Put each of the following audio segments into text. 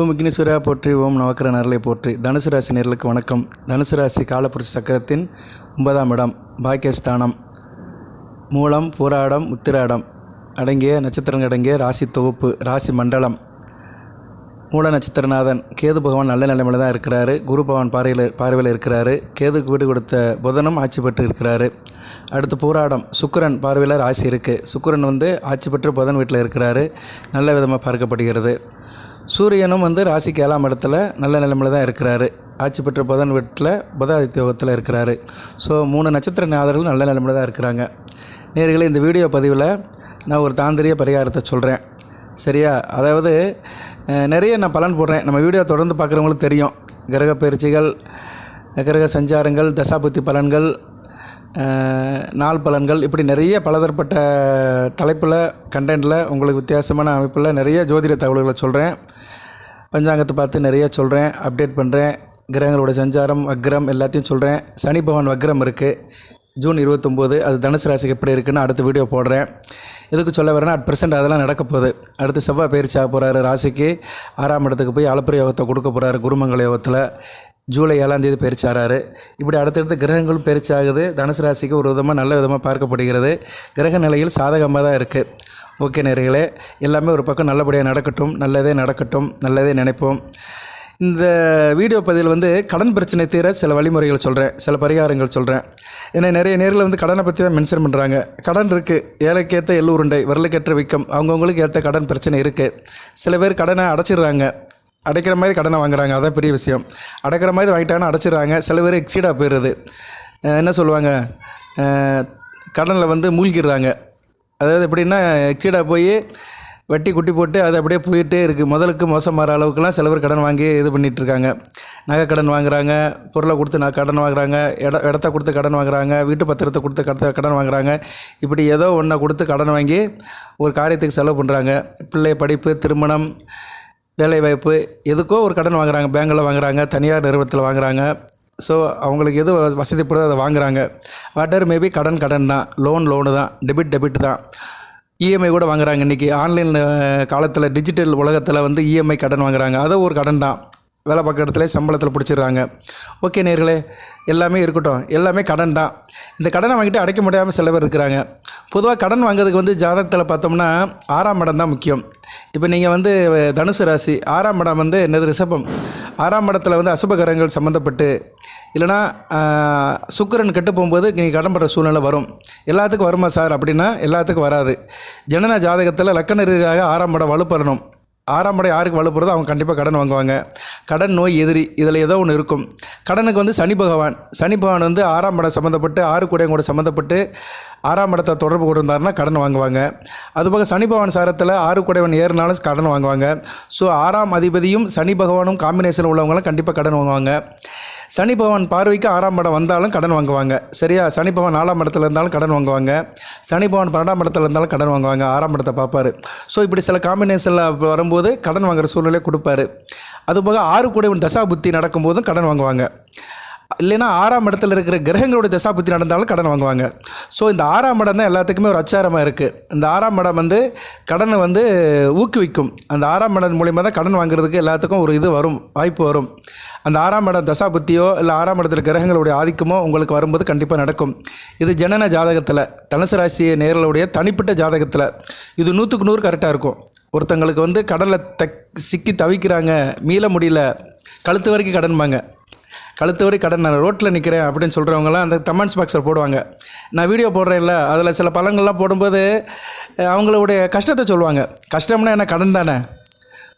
ஓம் விக்னேஸ்வரா போற்றி ஓம் நவக்கர நரலை போற்றி. தனுசு ராசி நேர்களுக்கு வணக்கம். தனுசு ராசி காலப்புரட்சி சக்கரத்தின் ஒன்பதாம் இடம் பாக்கியஸ்தானம். மூலம் பூராடம் உத்திராடம். அடங்கிய நட்சத்திரங்கள் அடங்கிய ராசி தொகுப்பு ராசி மண்டலம். மூல நட்சத்திரநாதன் கேது பகவான் நல்ல நிலைமையில் தான் இருக்கிறாரு. குரு பகவான் பார்வையில் பார்வையில் இருக்கிறாரு. கேதுக்கு வீடு கொடுத்த புதனும் ஆட்சி பெற்று இருக்கிறாரு. அடுத்து பூராடம் சுக்கரன் பார்வையில் ராசி இருக்குது சுக்கரன் வந்து ஆட்சி பெற்று புதன் வீட்டில் இருக்கிறாரு. நல்ல விதமாக பார்க்கப்படுகிறது. சூரியனும் வந்து ராசிக்கு ஏழாம் இடத்துல நல்ல நிலைமையில் தான் இருக்கிறாரு. ஆட்சி பெற்ற புதன் வீட்டில் புதாதித்ய யோகத்தில் இருக்கிறாரு. ஸோ மூணு நட்சத்திர நாதர்கள் நல்ல நிலைமையில் தான் இருக்கிறாங்க. நேர்களை இந்த வீடியோ பதிவில் நான் ஒரு தாந்திரிய பரிகாரத்தை சொல்கிறேன் சரியா? அதாவது நிறைய நான் பலன் போடுறேன். நம்ம வீடியோ தொடர்ந்து பார்க்குறவங்களுக்கு தெரியும். கிரக பயிற்சிகள் கிரக சஞ்சாரங்கள் தசாபுத்தி பலன்கள் நாள் பலன்கள் இப்படி நிறைய பலதரப்பட்ட தலைப்பில் கண்டென்ட்டில் உங்களுக்கு வித்தியாசமான அமைப்பில் நிறைய ஜோதிட தகவல்களை சொல்கிறேன் பஞ்சாங்கத்தை பார்த்து நிறைய சொல்கிறேன் அப்டேட் பண்ணுறேன் கிரகங்களோட சஞ்சாரம் வக்ரம் எல்லாத்தையும் சொல்கிறேன் சனி பகவான் வக்ரம் இருக்குது ஜூன் இருபத்தொம்போது அது தனுசு ராசிக்கு எப்படி இருக்குன்னு அடுத்த வீடியோ போடுறேன். எதுக்கு சொல்ல வரேன்னா அட் ப்ரெசென்ட் அதெல்லாம் நடக்க போகுது. அடுத்து செவ்வாய் பயிற்சி ஆக போகிறாரு ராசிக்கு. ஆறாம் இடத்துக்கு போய் அளப்பரிய யோகத்தை கொடுக்க போகிறாரு குருமங்கல யோகத்தில். ஜூலை ஏழாம் தேதி பயிற்சி இப்படி அடுத்தடுத்த கிரகங்களும் பயிற்சி ஆகுது தனுசு ராசிக்கு ஒரு விதமாக நல்ல விதமாக பார்க்கப்படுகிறது. கிரக நிலையில் சாதகமாக தான் இருக்குது ஓகே நேர்களே எல்லாமே ஒரு பக்கம் நல்லபடியாக நடக்கட்டும் நல்லதே நடக்கட்டும் நல்லதே நினைப்போம். இந்த வீடியோ பதிவில் வந்து கடன் பிரச்சனை தீர சில வழிமுறைகள் சொல்கிறேன் சில பரிகாரங்கள் சொல்கிறேன் ஏன்னா நிறைய நேரில் வந்து கடனை பற்றி தான் மென்ஷன் பண்ணுறாங்க கடன் இருக்குது ஏழைக்கேற்ற எள்ளு உருண்டை விரலுக்கேற்ற விக்கம் அவங்கவுங்களுக்கு ஏற்ற கடன் பிரச்சனை இருக்குது சில பேர் கடனை அடைச்சிடுறாங்க. அடைக்கிற மாதிரி கடனை வாங்குறாங்க. அதான் பெரிய விஷயம். அடைக்கிற மாதிரி வாங்கிட்டாங்கன்னா அடைச்சிடுறாங்க. சில பேர் எக்ஸீடாக போயிடுது என்ன சொல்லுவாங்க? கடனில் வந்து மூழ்கிடுறாங்க. அதாவது எப்படின்னா எக்ஸீடாக போய் வட்டி குட்டி போட்டு அது அப்படியே போயிட்டே இருக்குது முதலுக்கு மோசம் மாற அளவுக்குலாம் சில பேர் கடன் வாங்கி இது பண்ணிகிட்ருக்காங்க. இருக்காங்க நகை கடன் வாங்குறாங்க. பொருளை கொடுத்து நான் கடன் வாங்குறாங்க. இட இடத்த கொடுத்து கடன் வாங்குறாங்க. வீட்டு பத்திரத்தை கொடுத்து கடத்த கடன் வாங்குறாங்க. இப்படி ஏதோ ஒன்றை கொடுத்து கடன் வாங்கி ஒரு காரியத்துக்கு செலவு பண்ணுறாங்க. பிள்ளை படிப்பு திருமணம் வேலைவாய்ப்பு எதுக்கோ ஒரு கடன் வாங்குறாங்க பேங்கில் வாங்குறாங்க தனியார் நிறுவனத்தில் வாங்குறாங்க. ஸோ அவங்களுக்கு எது வசதிப்படுதோ அதை வாங்குறாங்க. வாட்டர் மேபி கடன் கடன் தான். லோன் லோனு தான். டெபிட் டெபிட் தான். இஎம்ஐ கூட வாங்குறாங்க இன்றைக்கி ஆன்லைன் காலத்தில் டிஜிட்டல் உலகத்தில் வந்து இஎம்ஐ கடன் வாங்குறாங்க. அது ஒரு கடன் தான். வேலை பார்க்குற இடத்துல சம்பளத்தில் பிடிச்சிடுறாங்க. ஓகே நேர்களே எல்லாமே இருக்கட்டும். எல்லாமே கடன் தான். இந்த கடனை வாங்கிட்டு அடைக்க முடியாமல் சில பேர் இருக்கிறாங்க. பொதுவாக கடன் வாங்குறதுக்கு வந்து ஜாதகத்தில் பார்த்தோம்னா ஆறாம் இடம் தான் முக்கியம். இப்போ நீங்கள் வந்து தனுசு ராசி ஆறாம் இடம் வந்து என்னது ரிஷபம். ஆறாம் இடத்துல வந்து அசுபகரங்கள் சம்மந்தப்பட்டு இல்லைனா சுக்கரன் கெட்டு போகும்போது நீங்கள் கடன் படுற சூழ்நிலை வரும். எல்லாத்துக்கும் வருமா சார்? அப்படின்னா எல்லாத்துக்கும் வராது. ஜனன ஜாதகத்தில் லக்கண ரீதியாக ஆறாம் இடம் வலுப்பெறணும். ஆறாம் இடம் யாருக்கு வலுப்புறதோ அவங்க கண்டிப்பாக கடன் வாங்குவாங்க. கடன் நோய் எதிரி இதில் ஏதோ ஒன்று இருக்கும். கடனுக்கு வந்து சனி பகவான். சனி பகவான் வந்து ஆறாம் படம் சம்மந்தப்பட்டு ஆறு கூடையும் கூட சம்மந்தப்பட்டு ஆறாம் இடத்தை தொடர்பு கொண்டிருந்தாருன்னா கடன் வாங்குவாங்க. அதுபோக சனி பகவான் சாரத்தில் ஆறு கூடைவன் ஏறினாலும் கடன் வாங்குவாங்க. ஸோ ஆறாம் அதிபதியும் சனி பகவானும் காம்பினேஷன் உள்ளவங்களாம் கண்டிப்பாக கடன் வாங்குவாங்க. சனி பகவான் பார்வைக்கு ஆறாம் படம் வந்தாலும் கடன் வாங்குவாங்க. சரியா? சனி பகவான் நாலாம் இடத்துல இருந்தாலும் கடன் வாங்குவாங்க. சனி பகவான் பன்னெண்டாம் இடத்துல இருந்தாலும் கடன் வாங்குவாங்க. ஆறாம் இடத்தை பார்ப்பாரு. ஸோ இப்படி சில காம்பினேஷனில் வரும்போது கடன் வாங்குற சூழ்நிலை கொடுப்பாரு. அதுபோக ஆறு கூடவன் தசா புத்தி நடக்கும்போதும் கடன் வாங்குவாங்க. இல்லைன்னா ஆறாம் இடத்துல இருக்கிற கிரகங்களோட தசா புத்தி நடந்தாலும் கடன் வாங்குவாங்க. ஸோ இந்த ஆறாம் இடம் தான் எல்லாத்துக்குமே ஒரு அச்சாரமாக இருக்குது இந்த ஆறாம் இடம் வந்து கடனை வந்து ஊக்குவிக்கும். அந்த ஆறாம் இடம் மூலிமா தான் கடன் வாங்குறதுக்கு எல்லாத்துக்கும் ஒரு இது வரும் வாய்ப்பு வரும். அந்த ஆறாம் இடம் தசா புத்தியோ இல்லை ஆறாம் இடத்துல கிரகங்களுடைய ஆதிக்கமோ உங்களுக்கு வரும்போது கண்டிப்பாக நடக்கும். இது ஜனன ஜாதகத்தில் தனுசு ராசி நேர்களுடைய தனிப்பட்ட ஜாதகத்தில். இது நூற்றுக்கு நூறு கரெக்டாக இருக்கும். ஒருத்தங்களுக்கு வந்து கடலில் தக் சிக்கி தவிக்கிறாங்க மீள முடியல கழுத்து வரைக்கும் கடன்பாங்க. கழுத்து வரை கடன் நான் ரோட்டில் நிற்கிறேன் அப்படின்னு சொல்கிறவங்களாம் அந்த கமெண்ட்ஸ் பாக்ஸில் போடுவாங்க. நான் வீடியோ போடுறேன்ல அதில் சில பழங்கள்லாம் போடும்போது அவங்களுடைய கஷ்டத்தை சொல்லுவாங்க. கஷ்டம்னா என்ன? கடன் தானே.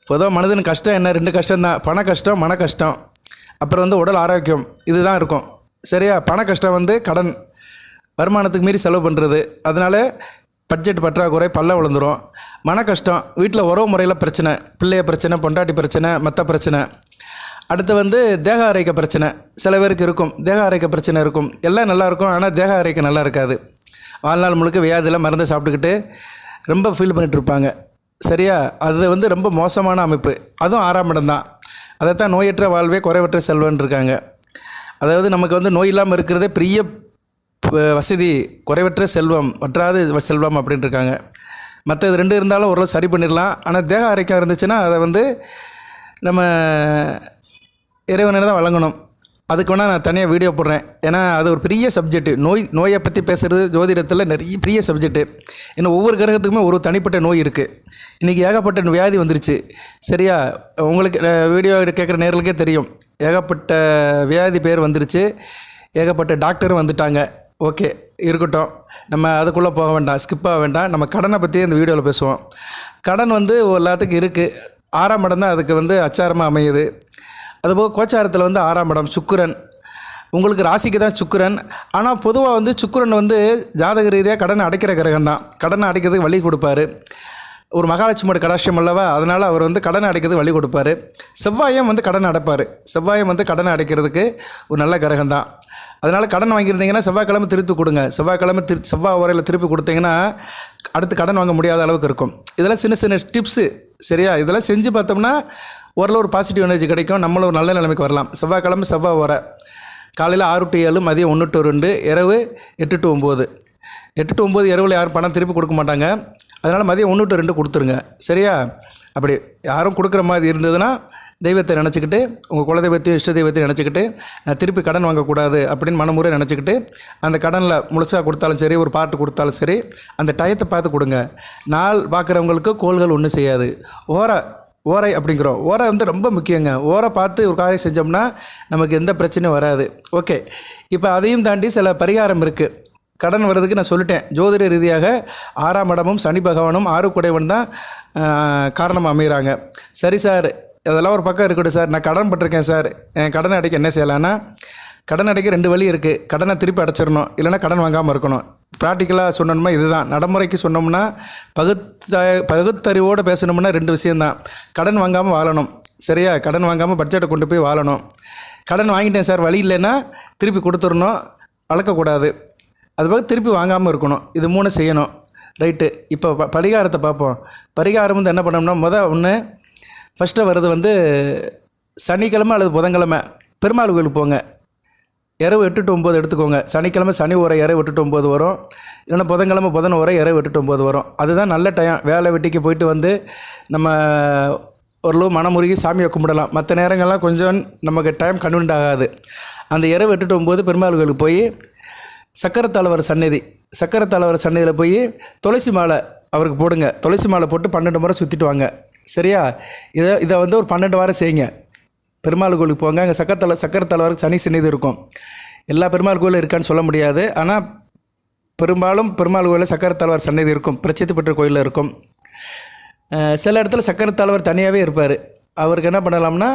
பொதுவாக மனிதன் கஷ்டம் என்ன? ரெண்டு கஷ்டம் தான். பண கஷ்டம் மன கஷ்டம். அப்புறம் வந்து உடல் ஆரோக்கியம். இதுதான் இருக்கும். சரியா? பண கஷ்டம் வந்து கடன். வருமானத்துக்கு மீறி செலவு பண்ணுறது அதனால பட்ஜெட் பற்றாக்குறை பல்ல விழுந்துரும். மன கஷ்டம் வீட்டில் உறவு முறையில் பிரச்சனை பிள்ளைய பிரச்சனை பொண்டாட்டி பிரச்சனை மற்ற பிரச்சனை. அடுத்து வந்து தேக ஆரோக்கிய பிரச்சனை. சில பேருக்கு இருக்கும் தேக ஆரோக்கிய பிரச்சனை இருக்கும். எல்லாம் நல்லாயிருக்கும் ஆனால் தேக ஆரோக்கியம் நல்லா இருக்காது. வாழ்நாள் முழுக்க வியாதியில் மருந்து சாப்பிட்டுக்கிட்டு ரொம்ப ஃபீல் பண்ணிட்டு இருப்பாங்க. சரியா? அது வந்து ரொம்ப மோசமான அமைப்பு. அதுவும் ஆறாம் இடம் தான். அதைத்தான் நோயற்ற வாழ்வே குறைவற்ற செல்வன் இருக்காங்க. அதாவது நமக்கு வந்து நோய் இல்லாமல் இருக்கிறதே பெரிய வசதி குறைவற்ற செல்வம் வற்றாத செல்வம் அப்படின்ட்டு இருக்காங்க. மற்றது ரெண்டு இருந்தாலும் ஓரளவு சரி பண்ணிடலாம். ஆனால் தேக ஆரோக்கியம் இருந்துச்சுன்னா அதை வந்து நம்ம இறைவனை தான் வழங்கணும். அதுக்கு வேணால் நான் தனியாக வீடியோ போடுறேன். ஏன்னா அது ஒரு பெரிய சப்ஜெக்ட்டு நோய் நோயை பற்றி பேசுகிறது ஜோதிடத்தில் நிறைய பெரிய சப்ஜெக்ட்டு ஏன்னா ஒவ்வொரு கிரகத்துக்குமே ஒரு தனிப்பட்ட நோய் இருக்குது இன்றைக்கி ஏகப்பட்ட வியாதி வந்துருச்சு. சரியா? உங்களுக்கு வீடியோ கேட்குற நேர்களுக்கே தெரியும். ஏகப்பட்ட வியாதி பேர் வந்துருச்சு. ஏகப்பட்ட டாக்டரும் வந்துட்டாங்க. ஓகே இருக்கட்டும். நம்ம அதுக்குள்ளே போக வேண்டாம் ஸ்கிப் ஆக வேண்டாம். நம்ம கடனை பற்றி இந்த வீடியோவில் பேசுவோம். கடன் வந்து எல்லாத்துக்கும் இருக்குது ஆறாம் இடம் தான் அதுக்கு வந்து அச்சாரமாக அமையுது. அதுபோக கோச்சாரத்தில் வந்து ஆறாம் இடம் சுக்குரன். உங்களுக்கு ராசிக்கு தான் சுக்கரன். ஆனால் பொதுவாக வந்து சுக்கரன் வந்து ஜாதக ரீதியாக கடனை அடைக்கிற கிரகம் தான். கடனை அடைக்கிறதுக்கு வழி கொடுப்பாரு. ஒரு மகாலட்சுமியோட கடாட்சியம் அல்லவா? அதனால் அவர் வந்து கடனை அடைக்கிறதுக்கு வழி கொடுப்பாரு. செவ்வாயம் வந்து கடன் அடைப்பார். செவ்வாயம் வந்து கடனை அடைக்கிறதுக்கு ஒரு நல்ல கிரகம் தான் அதனால் கடன் வாங்கியிருந்தீங்கன்னா செவ்வாய்க்கிழமை திருப்பி கொடுங்க. செவ்வாய்க்கிழமை திரு செவ்வாய் வரையில் திருப்பி கொடுத்தீங்கன்னா அடுத்து கடன் வாங்க முடியாத அளவுக்கு இருக்கும். இதெல்லாம் சின்ன சின்ன டிப்ஸு சரியா? இதெல்லாம் செஞ்சு பார்த்தோம்னா ஓரளவு ஒரு பாசிட்டிவ் எனர்ஜி கிடைக்கும். நம்மளும் ஒரு நல்ல நிலைமைக்கு வரலாம். செவ்வாய்க்கிழமை செவ்வாய் வர காலையில் ஆறு டு ஏழு மதியம் ஒன்று டு ரெண்டு இரவு எட்டு டு ஒம்பது எட்டு டு ஒம்பது இரவில் யாரும் பணம் திருப்பி கொடுக்க மாட்டாங்க. அதனால் மதியம் ஒன்று டு ரெண்டு கொடுத்துருங்க. சரியா? அப்படி யாரும் கொடுக்குற மாதிரி இருந்ததுன்னா தெய்வத்தை நினச்சிக்கிட்டு உங்கள் குலதெய்வத்தையும் இஷ்ட தெய்வத்தையும் நினச்சிக்கிட்டு நான் திருப்பி கடன் வாங்கக்கூடாது அப்படின்னு மனமுறை நினச்சிக்கிட்டு அந்த கடனில் முழுசாக கொடுத்தாலும் சரி ஒரு பாட்டு கொடுத்தாலும் சரி அந்த டயத்தை பார்த்து கொடுங்க. நாள் பார்க்குறவங்களுக்கு கோள்கள் ஒன்றும் செய்யாது. ஓர ஓரை அப்படிங்கிறோம். ஓரை வந்து ரொம்ப முக்கியங்க. ஓரை பார்த்து ஒரு காரியம் செஞ்சோம்னா நமக்கு எந்த பிரச்சனையும் வராது. ஓகே. இப்போ அதையும் தாண்டி சில பரிகாரம் இருக்குது கடன் வர்றதுக்கு நான் சொல்லிட்டேன். ஜோதிட ரீதியாக ஆறாம் இடமும் சனி பகவானும் ஆறு குடைவன் தான் காரணமாக அமைகிறாங்க சரி சார் அதெல்லாம் ஒரு பக்கம் இருக்கட்டும் சார். நான் கடன் பட்டிருக்கேன் சார். என் கடனை அடைக்க என்ன செய்யலான்னா கடன் அடைக்க ரெண்டு வழி இருக்குது கடனை திருப்பி அடைச்சிடணும். இல்லைன்னா கடன் வாங்காமல் இருக்கணும். ப்ராக்டிக்கலாக சொன்னோம்னா இதுதான். நடைமுறைக்கு சொன்னோம்னா பகுத்த பகுத்தறிவோடு பேசணும்னா ரெண்டு விஷயந்தான் கடன் வாங்காமல் வாழணும். சரியா? கடன் வாங்காமல் பட்ஜெட்டை கொண்டு போய் வாழணும். கடன் வாங்கிட்டேன் சார். வழி இல்லைன்னா திருப்பி கொடுத்துடணும். வளர்க்கக்கூடாது அதுபோக திருப்பி வாங்காமல் இருக்கணும். இது மூணு செய்யணும். ரைட்டு இப்போ ப- பரிகாரத்தை பார்ப்போம். பரிகாரம் வந்து என்ன பண்ணோம்னா மொதல் ஒன்று ஃபஸ்ட்டு வர்றது வந்து சனிக்கிழமை அல்லது புதன்கிழமை. பெருமாள் கோயிலுக்கு போங்க. இரவு எட்டு டு ஒம்பது எடுத்துக்கோங்க. சனிக்கிழமை சனி உரை இரவு எட்டு டு ஒம்பது வரும். இல்லைன்னா புதன்கிழமை புதன் உரை இரவு எட்டு டு ஒம்பது வரும். அதுதான் நல்ல டைம் வேலை வெட்டிக்கு போயிட்டு வந்து நம்ம ஓரளவு மனமுருகி சாமியை கும்பிடலாம். மற்ற நேரங்கள்லாம் கொஞ்சம் நமக்கு டைம் கன்வீன்ட் ஆகாது. அந்த இரவு எட்டு டு ஒம்பது பெருமாள் கோயிலுக்கு போய் சக்கரை தலைவர் சந்நிதி சக்கரை தலைவர் சந்நிதியில் போய் துளசி மாலை அவருக்கு போடுங்க. துளசி மாலை போட்டு பன்னெண்டு முறை சுற்றிட்டு வாங்க. சரியா? இதை இதை வந்து ஒரு பன்னெண்டு வாரம் செய்யுங்க. பெருமாள் கோயிலுக்கு போங்க. அங்கே சக்கரை தலை சக்கரை சனி சந்நிதி இருக்கும். எல்லா பெருமாள் கோயிலும் இருக்கான்னு சொல்ல முடியாது. ஆனால் பெரும்பாலும் பெருமாள் கோயிலில் சக்கரை தலைவர் சன்னதி இருக்கும். பிரசித்தி பெற்ற கோயிலில் இருக்கும். சில இடத்துல சக்கரை தலைவர் தனியாகவே இருப்பார். அவருக்கு என்ன பண்ணலாம்னா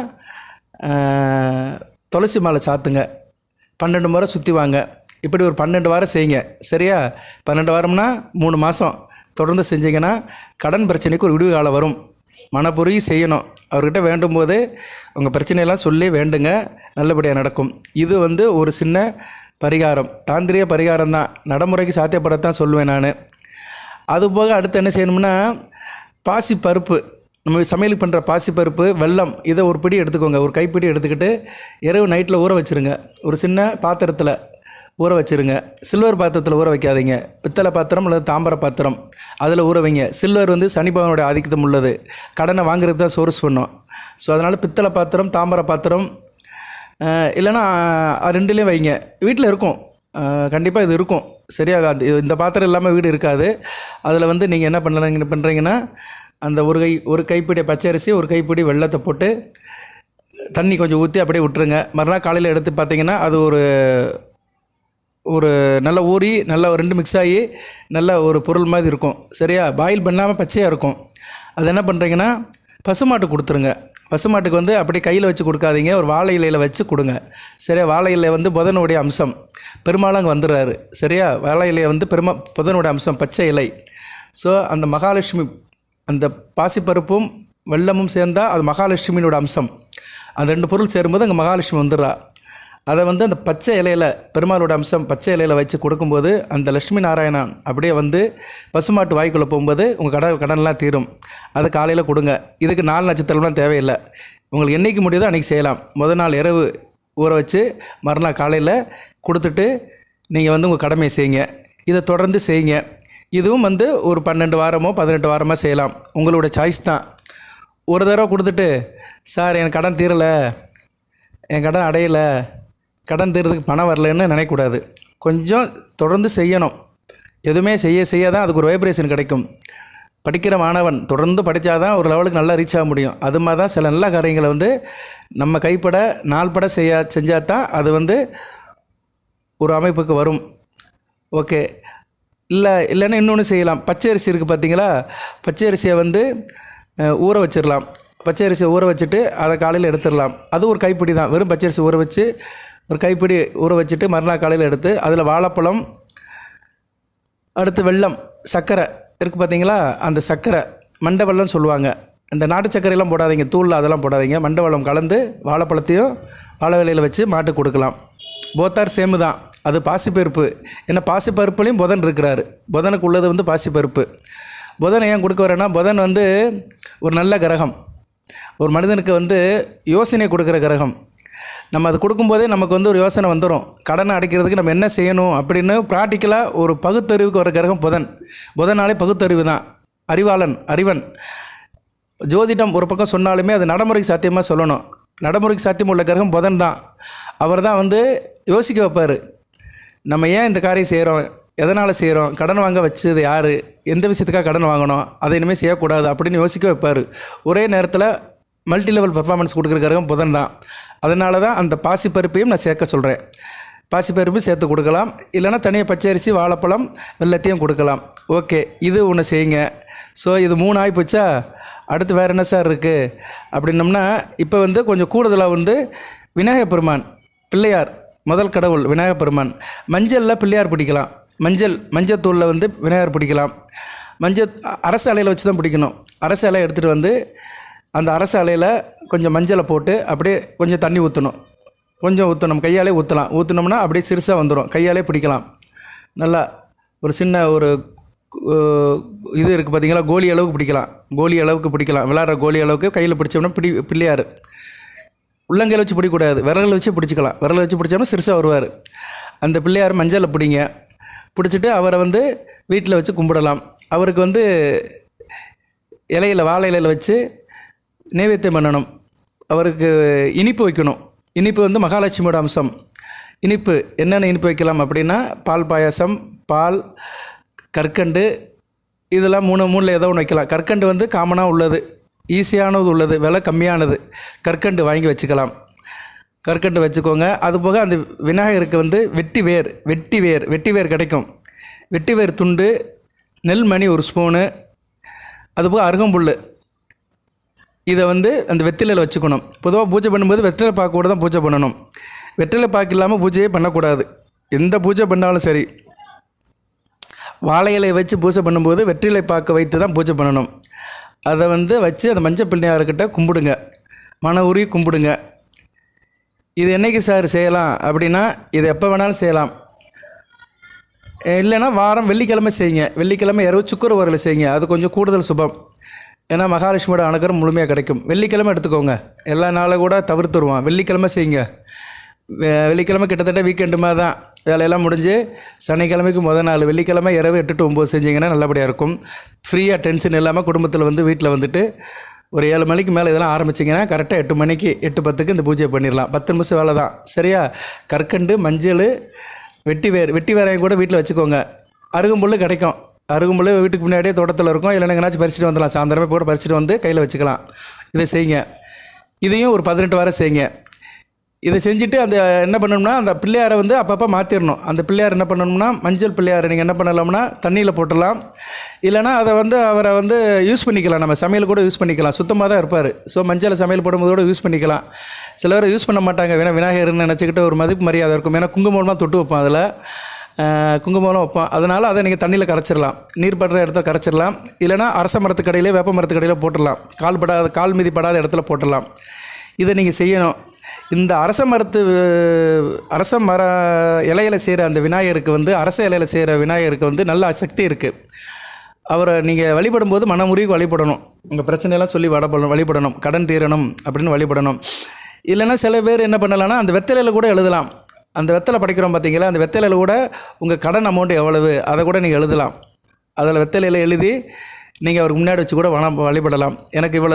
துளசி மாலை சாத்துங்க. பன்னெண்டு முறை சுற்றி வாங்க. இப்படி ஒரு பன்னெண்டு வாரம் செய்யுங்க. சரியா? பன்னெண்டு வாரம்னா மூணு மாதம் தொடர்ந்து செஞ்சீங்கன்னா கடன் பிரச்சனைக்கு ஒரு விடுவு காலம் வரும். மனப்புரி செய்யணும். அவர்கிட்ட வேண்டும் போது உங்கள் பிரச்சனையெல்லாம் சொல்லி வேண்டுங்க. நல்லபடியாக நடக்கும். இது வந்து ஒரு சின்ன பரிகாரம். தாந்திரிய பரிகாரம் தான். நடைமுறைக்கு சாத்தியப்படத்தான் சொல்லுவேன் நான். அதுபோக அடுத்து என்ன செய்யணும்னா பாசி பருப்பு நம்ம சமையல் பண்ணுற பாசி பருப்பு வெல்லம் இதை ஒரு பிடி எடுத்துக்கோங்க. ஒரு கைப்பிடி எடுத்துக்கிட்டு இரவு நைட்டில் ஊற வச்சுருங்க. ஒரு சின்ன பாத்திரத்தில். ஊற வச்சுருங்க. சில்வர் பாத்திரத்தில் ஊற வைக்காதீங்க. பித்தளை பாத்திரம் அல்லது தாம்பர பாத்திரம். அதில் ஊற வைங்க. சில்வர் வந்து சனி பகவானோட ஆதிக்கத்தம் உள்ளது. கடனை வாங்குறது தான் சோர்ஸ் பண்ணோம். ஸோ அதனால் பித்தளை பாத்திரம் தாம்பர பாத்திரம் இல்லைனா இல்லைன்னா ரெண்டுலேயும் வைங்க. வீட்டில் இருக்கும். கண்டிப்பாக இது இருக்கும். சரியா? அது இந்த பாத்திரம் இல்லாமல் வீடு இருக்காது. அதில் வந்து நீங்கள் என்ன பண்ணுறீங்க பண்ணுறீங்கன்னா அந்த ஒரு கை ஒரு கைப்பிடி பச்சரிசி ஒரு கைப்பிடி வெள்ளத்தை போட்டு தண்ணி கொஞ்சம் ஊற்றி அப்படியே விட்டுருங்க. மறுநாள் காலையில் எடுத்து பார்த்தீங்கன்னா அது ஒரு ஒரு நல்ல ஊறி நல்லா ரெண்டு மிக்ஸ் ஆகி நல்ல ஒரு பொருள் மாதிரி இருக்கும். சரியா? பாயில் பண்ணாமல் பச்சையாக இருக்கும். அது என்ன பண்ணுறீங்கன்னா பசுமாட்டு கொடுத்துருங்க. பசுமாட்டுக்கு வந்து அப்படியே கையில் வச்சு கொடுக்காதீங்க. ஒரு வாழை இலையில் வச்சு கொடுங்க. சரியா? வாழை இலை வந்து புதனுடைய அம்சம். பெருமாள் அங்கே வந்துடுறாரு. சரியா? வாழை இலையை வந்து பெருமா புதனுடைய அம்சம் பச்சை இலை. ஸோ அந்த மகாலட்சுமி அந்த பாசிப்பருப்பும் வெள்ளமும் சேர்ந்தால் அது மகாலட்சுமியினோட அம்சம். அந்த ரெண்டு பொருள் சேரும்போது அங்கே மகாலட்சுமி வந்துடுறா. அதை வந்து அந்த பச்சை இலையில பெருமாளோட அம்சம் பச்சை இலையில வச்சு கொடுக்கும்போது அந்த லட்சுமி நாராயணன் அப்படியே வந்து பசுமாட்டு வாய்க்குள்ளே போகும்போது உங்கள் கடன் கடன்லாம் தீரும். அதை காலையில் கொடுங்க. இதுக்கு நாலு நட்சத்திரம்லாம் தேவையில்லை. உங்களுக்கு என்னைக்கு முடியுதோ அன்றைக்கி செய்யலாம். முதல் நாள் இரவு ஊற வச்சு மறுநாள் காலையில் கொடுத்துட்டு நீங்கள் வந்து உங்கள் கடமையை செய்யுங்க. இதை தொடர்ந்து செய்யுங்க. இதுவும் வந்து ஒரு பன்னெண்டு வாரமோ பதினெட்டு வாரமோ செய்யலாம். உங்களோட சாய்ஸ் தான். ஒரு தடவை கொடுத்துட்டு சார் என் கடன் தீரலை. என் கடன் அடையலை. கடன் தீர்றதுக்கு பணம் வரலன்னு நினைக்கக்கூடாது. கொஞ்சம் தொடர்ந்து செய்யணும். எதுவுமே செய்ய செய்ய தான் அதுக்கு ஒரு வைப்ரேஷன் கிடைக்கும். படிக்கிற மாணவன் தொடர்ந்து படித்தா தான் ஒரு லெவலுக்கு நல்லா ரீச் ஆக முடியும். அது மாதிரி தான் சில நல்ல காரியங்களை வந்து நம்ம கைப்பட நாள்பட செய்ய செஞ்சால் தான் அது வந்து ஒரு அமைப்புக்கு வரும். ஓகே இல்லை இல்லைன்னா இன்னொன்று செய்யலாம். பச்சை அரிசி இருக்குது பார்த்தீங்களா? பச்சை அரிசியை வந்து ஊற வச்சிடலாம். பச்சை அரிசியை ஊற வச்சுட்டு அதை காலையில் எடுத்துடலாம். அது ஒரு கைப்பிடி தான். வெறும் பச்சை அரிசி ஊற வச்சு ஒரு கைப்பிடி ஊற வச்சுட்டு மறுநாள் காலையில் எடுத்து அதில் வாழைப்பழம் அடுத்து வெள்ளம் சர்க்கரை இருக்குது பார்த்தீங்களா அந்த சர்க்கரை மண்டை சொல்லுவாங்க. இந்த நாட்டு சர்க்கரையெல்லாம் போடாதீங்க தூளில் அதெல்லாம் போடாதீங்க. மண்டை கலந்து வாழைப்பழத்தையும் வாழை இலையில் வச்சு மாட்டுக்கு கொடுக்கலாம். போத்தார் சேமு தான். அது பாசிப்பருப்பு. ஏன்னா பாசிப்பருப்புலையும் புதன் இருக்கிறாரு. புதனுக்கு உள்ளது வந்து பாசிப்பருப்பு. புதனை ஏன் கொடுக்க வரேன்னா புதன் வந்து ஒரு நல்ல கிரகம். ஒரு மனிதனுக்கு வந்து யோசனை கொடுக்குற கிரகம். நம்ம அது கொடுக்கும்போதே நமக்கு வந்து ஒரு யோசனை வந்துடும் கடனை அடைக்கிறதுக்கு நம்ம என்ன செய்யணும் அப்படின்னு ப்ராக்டிக்கலாக ஒரு பகுத்தறிவுக்கு வர கிரகம் புதன். புதனாலே பகுத்தறிவு தான். அறிவாளன் அறிவன். ஜோதிடம் ஒரு பக்கம் சொன்னாலுமே அது நடைமுறைக்கு சாத்தியமாக சொல்லணும். நடைமுறைக்கு சாத்தியம் உள்ள கிரகம் புதன் தான். அவர் தான் வந்து யோசிக்க வைப்பார். நம்ம ஏன் இந்த காரியம் செய்கிறோம் எதனால் செய்கிறோம் கடன் வாங்க வச்சது யார்? எந்த விஷயத்துக்காக கடன் வாங்கணும்? அதை இனிமேல் செய்யக்கூடாது அப்படின்னு யோசிக்க வைப்பார். ஒரே நேரத்தில் மல்டி லெவல் பர்ஃபார்மன்ஸ் கொடுக்குறக்காரங்க புதன் தான். அதனால தான் அந்த பாசிப்பருப்பையும் நான் சேர்க்க சொல்கிறேன் பாசிப்பருப்பு சேர்த்து கொடுக்கலாம். இல்லைன்னா தனியாக பச்சரிசி வாழைப்பழம் வெள்ளத்தையும் கொடுக்கலாம். ஓகே இது ஒன்று செய்யுங்க. ஸோ இது மூணு ஆகி போச்சா? அடுத்து வேறு என்ன சார் இருக்குது அப்படின்னம்னா இப்போ வந்து கொஞ்சம் கூடுதலாக வந்து விநாயகப் பெருமான் பிள்ளையார் முதல் கடவுள் விநாயகப் பெருமான். மஞ்சளில் பிள்ளையார் பிடிக்கலாம். மஞ்சள் மஞ்சத்தூளில் வந்து விநாயகர் பிடிக்கலாம். மஞ்சள் அரசு அலையில் வச்சு தான் பிடிக்கணும். அரசு அலை எடுத்துகிட்டு வந்து அந்த அரசு அலையில் கொஞ்சம் மஞ்சளை போட்டு அப்படியே கொஞ்சம் தண்ணி ஊற்றணும் கொஞ்சம் ஊற்றணும் கையாலே ஊற்றலாம் ஊற்றினோம்னா அப்படியே சிறுசாக வந்துடும் கையாலே பிடிக்கலாம். நல்லா ஒரு சின்ன ஒரு இது இருக்குது பார்த்தீங்களா கோலி அளவுக்கு பிடிக்கலாம். கோலி அளவுக்கு பிடிக்கலாம். விளாட்ற கோலி அளவுக்கு கையில் பிடிச்சோம்னா பிடி பிள்ளையார். உள்ளங்கையில் வச்சு பிடிக்கக்கூடாது. விரலில் வச்சு பிடிச்சிக்கலாம். விரலை வச்சு பிடிச்சோம்னா சிறுசாக வருவார். அந்த பிள்ளையார் மஞ்சளில் பிடிங்க. பிடிச்சிட்டு அவரை வந்து வீட்டில் வச்சு கும்பிடலாம். அவருக்கு வந்து இலையில வாழை இலையில் வச்சு நைவேத்தியம் பண்ணணும். அவருக்கு இனிப்பு வைக்கணும். இனிப்பு வந்து மகாலட்சுமியோட அம்சம். இனிப்பு என்னென்ன இனிப்பு வைக்கலாம் அப்படின்னா பால் பாயாசம் பால் கற்கண்டு இதெல்லாம் மூணு மூணில் ஏதோ ஒன்று வைக்கலாம். கற்கண்டு வந்து காமனாக உள்ளது. ஈஸியானது உள்ளது. விலை கம்மியானது. கற்கண்டு வாங்கி வச்சுக்கலாம். கற்கண்டு வச்சுக்கோங்க. அதுபோக அந்த விநாயகருக்கு வந்து வெட்டி வேர் வெட்டி வேர் வெட்டி வேர் கிடைக்கும். வெட்டி வேர் துண்டு நெல்மணி ஒரு ஸ்பூனு அதுபோக அருகம்புல் இதை வந்து அந்த வெற்றிலையில் வச்சுக்கணும். பொதுவாக பூஜை பண்ணும்போது வெற்றிலை பாக்கோட தான் பூஜை பண்ணணும். வெற்றிலை பாக்கு இல்லாமல் பூஜையே பண்ணக்கூடாது. எந்த பூஜை பண்ணாலும் சரி. வாழை இலையை வச்சு பூஜை பண்ணும்போது வெற்றிலை பார்க்க வைத்து தான் பூஜை பண்ணணும். அதை வந்து வச்சு அந்த மஞ்சள் பிள்ளையார்கிட்ட கும்பிடுங்க. மன உருகி கும்பிடுங்க. இது என்னைக்கு சார் செய்யலாம்? அப்படின்னா இது எப்போ வேணாலும் செய்யலாம். இல்லைன்னா வாரம் வெள்ளிக்கிழமை செய்யுங்க. வெள்ளிக்கிழமை இரவு சுக்கரவரில் செய்யுங்க. அது கொஞ்சம் கூடுதல் சுபம். ஏன்னா மகாலட்சுமியோட அனுகிரகம் முழுமையாக கிடைக்கும். வெள்ளிக்கிழமை எடுத்துக்கோங்க. எல்லா நாளும் கூட தவிர்த்துருவான். வெள்ளிக்கிழமை செய்யுங்க. வெள்ளிக்கிழமை கிட்டத்தட்ட வீக்கெண்டு மாதிரி தான். வேலையெல்லாம் முடிஞ்சு சனிக்கிழமைக்கு முதல் நாள். வெள்ளிக்கிழமை இரவு எட்டு டு ஒம்பது செஞ்சிங்கன்னா நல்லபடியாக இருக்கும். ஃப்ரீயாக டென்ஷன் இல்லாமல் குடும்பத்தில் வந்து வீட்டில் வந்துட்டு ஒரு ஏழு மணிக்கு மேலே இதெல்லாம் ஆரம்பிச்சிங்கன்னா கரெக்டாக எட்டு மணிக்கு எட்டு பத்துக்கு இந்த பூஜையை பண்ணிடலாம் பத்து நிமிஷம் வேலை தான். சரியா? கற்கண்டு மஞ்சள் வெட்டி வேர் வெட்டி வேரையும் கூட வீட்டில் வச்சுக்கோங்க. அருகம்புல் கிடைக்கும். அருகம்புல் வீட்டுக்கு முன்னாடியே தோட்டத்தில் இருக்கும். இல்லைன்னா எங்கேனாச்சும் பறிச்சுட்டு வந்துடலாம். சாயந்தரமே கூட பறிச்சுட்டு வந்து கையில் வச்சுக்கலாம். இதை செய்யுங்க. இதையும் ஒரு பதினெட்டு வாரம் செய்யுங்க. இதை செஞ்சுட்டு அந்த என்ன பண்ணணும்னா அந்த பிள்ளையாரை வந்து அப்பப்போ மாற்றிடணும் அந்த பிள்ளையார் என்ன பண்ணணும்னா மஞ்சள் பிள்ளையாரை நீங்கள் என்ன பண்ணலாம்னா தண்ணியில் போட்டுடலாம். இல்லைனா அதை வந்து அவரை வந்து யூஸ் பண்ணிக்கலாம். நம்ம சமையல் கூட யூஸ் பண்ணிக்கலாம். சுத்தமாக தான் இருப்பார். ஸோ மஞ்சளை சமையல் போடும்போது கூட யூஸ் பண்ணிக்கலாம். சில யூஸ் பண்ண மாட்டாங்க. வேணா விநாயகர்னு நினச்சிக்கிட்டு ஒரு மதிப்பு மரியாதை இருக்கும். ஏன்னா குங்குமமாக தொட்டு வைப்போம் அதில். குங்குமம்லாம் வைப்போம் அதனால் அதை நீங்கள் தண்ணியில் கரைச்சிடலாம். நீர் படுற இடத்துல கரைச்சிடலாம். இல்லைனா அரச மரத்துக்கடையிலே வேப்ப மரத்துக்கடையில் போட்டுடலாம். கால் படாத கால் மீதி படாத இடத்துல போட்டுடலாம். இதை நீங்கள் செய்யணும். இந்த அரச மரத்து அரச மர இலையில செய்கிற அந்த விநாயகருக்கு வந்து அரச இலையில செய்கிற விநாயகருக்கு வந்து நல்ல சக்தி இருக்குது அவரை நீங்கள் வழிபடும்போது மனமுறிவு வழிபடணும். உங்கள் பிரச்சனையெல்லாம் சொல்லி வடபடணும் வழிபடணும். கடன் தீரணும் அப்படின்னு வழிபடணும். இல்லைன்னா சில பேர் என்ன பண்ணலாம்னா அந்த வெத்தலையில் கூட எழுதலாம். அந்த வெத்தலை படைக்கிறோம் பார்த்தீங்களா? அந்த வெத்தலையில் கூட உங்கள் கடன் அமௌண்ட் எவ்வளவு? அதை கூட நீங்கள் எழுதலாம். அதில் வெத்தலையில் எழுதி நீங்கள் அவருக்கு முன்னாடி வச்சு கூட வண வழிபடலாம். எனக்கு இவ்வளோ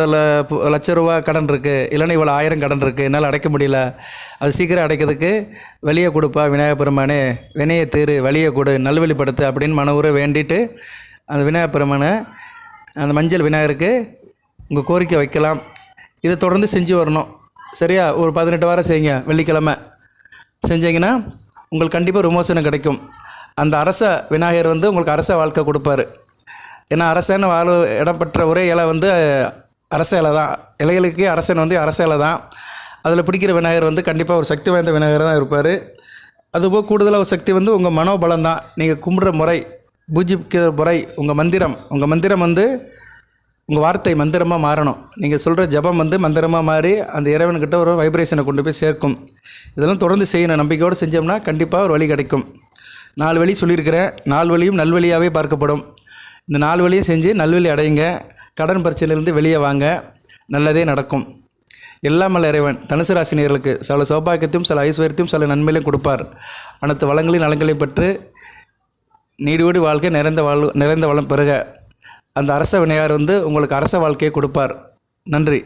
லட்ச ரூபா கடன் இருக்குது இல்லைன்னா இவ்வளோ ஆயிரம் கடன் இருக்குது என்னால் அடைக்க முடியல. அது சீக்கிரம் அடைக்கிறதுக்கு வெளியே கொடுப்பா விநாயகப் பெருமானே வினையை தேர் வழியை கொடு நல்வழிப்படுத்து அப்படின்னு மனவுரை வேண்டிட்டு அந்த விநாயகப் பெருமானை அந்த மஞ்சள் விநாயகருக்கு உங்கள் கோரிக்கை வைக்கலாம். இதை தொடர்ந்து செஞ்சு வரணும். சரியா? ஒரு பதினெட்டு வாரம் செய்யுங்க. வெள்ளிக்கிழமை. செஞ்சீங்கன்னா உங்களுக்கு கண்டிப்பாக விமோசனம் கிடைக்கும். அந்த அரச விநாயகர் வந்து உங்களுக்கு அரச வாழ்க்கை கொடுப்பாரு. ஏன்னா அரசன் வாழ் இடம்பெற்ற ஒரே இலை வந்து அரச இலை தான். இலைகளுக்கு அரசன் வந்து அரச இலை தான். அதில் பிடிக்கிற விநாயகர் வந்து கண்டிப்பாக ஒரு சக்தி வாய்ந்த விநாயகர் தான் இருப்பார். அதுபோக கூடுதலாக ஒரு சக்தி வந்து உங்கள் மனோபலம் தான். நீங்கள் கும்பிட்ற முறை பூஜிக்கிற முறை உங்கள் மந்திரம். உங்கள் மந்திரம் வந்து உங்கள் வார்த்தை மந்திரமாக மாறணும். நீங்கள் சொல்கிற ஜபம் வந்து மந்திரமாக மாறி அந்த இறைவன்கிட்ட ஒரு வைப்ரேஷனை கொண்டு போய் சேர்க்கும். இதெல்லாம் தொடர்ந்து செய்யணும். நம்பிக்கையோடு செஞ்சோம்னா கண்டிப்பாக ஒரு வழி கிடைக்கும். நாலு வழி சொல்லியிருக்கிறேன். நாலு வழியும் நல்வழியாகவே பார்க்கப்படும். இந்த நாலு வழியும் செஞ்சு நல்வழி அடையுங்க. கடன் பிரச்சனையிலேருந்து வெளியே வாங்க. நல்லதே நடக்கும். எல்லாமல் இறைவன். தனுசு ராசினியர்களுக்கு சில சௌபாக்கியத்தையும் சில ஐஸ்வர்யத்தையும் சில நன்மையிலும் கொடுப்பார். அனைத்து வளங்களையும் நலங்களையும் பெற்று நீடுவீடு வாழ்க்கை நிறைந்த வாழ் நிறைந்த வளம் பெறுக. அந்த அரச வினையார் வந்து உங்களுக்கு அரச வாழ்க்கையை கொடுப்பார். நன்றி.